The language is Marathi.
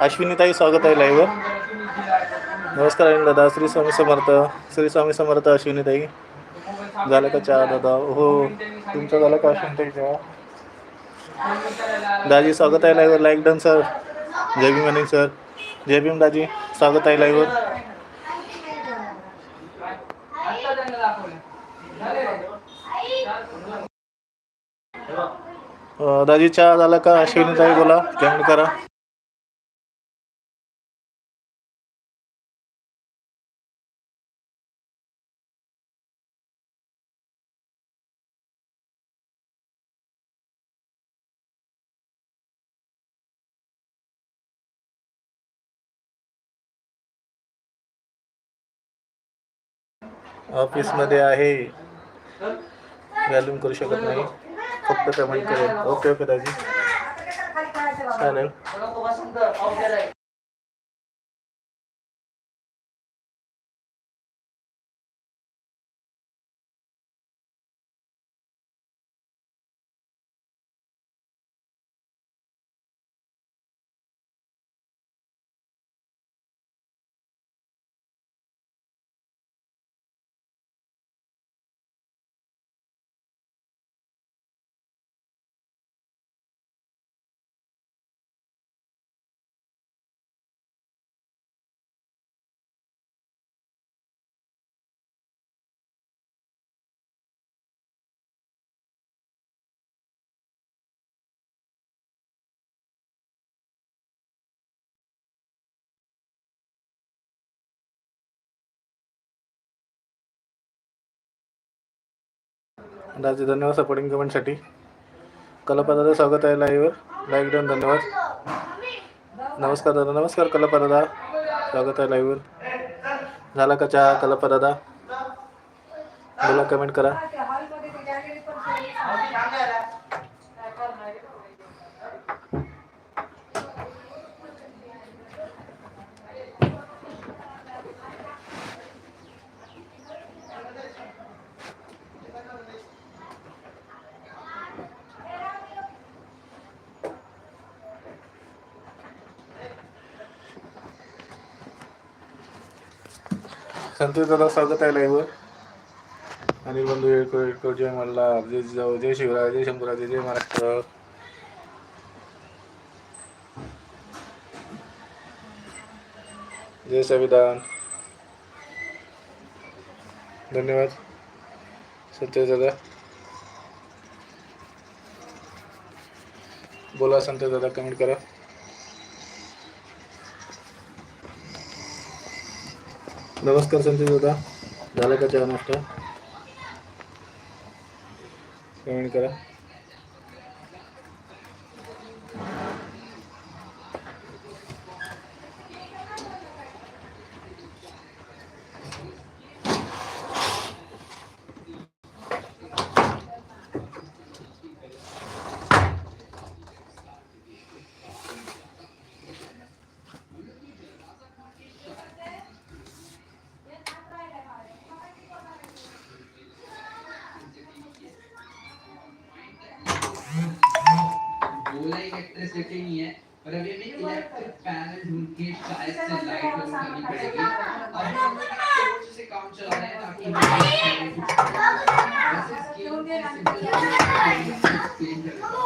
अश्विनीताई स्वागत आहे लाईव्ह नमस्कार दादा श्री स्वामी समर्थ. श्री स्वामी समर्थ अश्विनीताई. झालं का चहा दादा? हो. तुमचं झालं का अश्विनीताई चहा? दाजी स्वागत आहे लाईव्ह लाईक डन सर जय भीम अनिल सर जय भीम दाजी स्वागत आहे लाईव्ह दाजी चहा झाला का अश्विनीताई बोला जेवण करा. ऑफिसमध्ये आहे. व्हॅल्यूम करू शकत नाही. फक्त पेमेंट करेल. ओके ओके दाजी. चालेल. दाजी धन्यवाद सपोर्टिंग कमेंटसाठी कलापा दादा स्वागत आहे लाईव्हवर लाईक देऊन धन्यवाद. नमस्कार दादा नमस्कार कलापा दादा स्वागत आहे लाईव्हवर झाला का चहा कलापा दादा बोला कमेंट करा. संतोष दादा स्वागत आहे लाईव्हवर अनिल बंधू येळकोट येळकोट जय मल्हार जय जिजाऊ जय शिवराय जय शंभूराजे जय महाराष्ट्र. जय संविधान. धन्यवाद. संतोष दादा. बोला संतोष दादा कमेंट करा. नमस्कार संजय दादा. झालं का चहा नाश्ता? पेमेंट करा. बोला एक एक्ट्रेस लेके नहीं है और अभी हमें इलेक्ट्रिक पैनल ढूंढ के शायद से लाइट बंद करनी पड़ेगी। अब हम टॉर्च से काम चला रहे हैं ताकि वैसे इसकी सिंपल एक्सप्लेन कर। हूँ